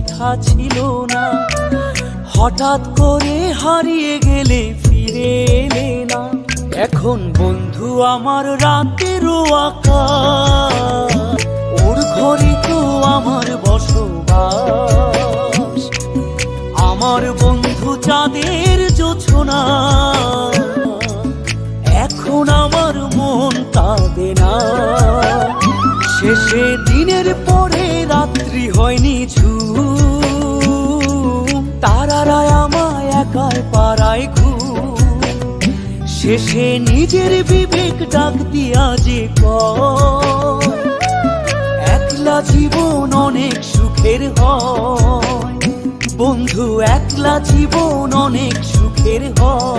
দেখা ছিল না। হঠাৎ করে হারিয়ে গেলে ফিরে এলে না। এখন বন্ধু আমার রাতেরও আকাশ ওর ঘরে তো আমার বসবাস। আমার বন্ধু চাঁদের জোছনা, এখন আমার মন কাঁদে না। শেষে দিনের পরে রাত্রি হয়নি তারারা আমায় পাড়ায় ঘুম শেষে নিজের বিবেক ডাক দিয়া যে একলা জীবন অনেক সুখের হয়। বন্ধু, একলা জীবন অনেক সুখের হয়।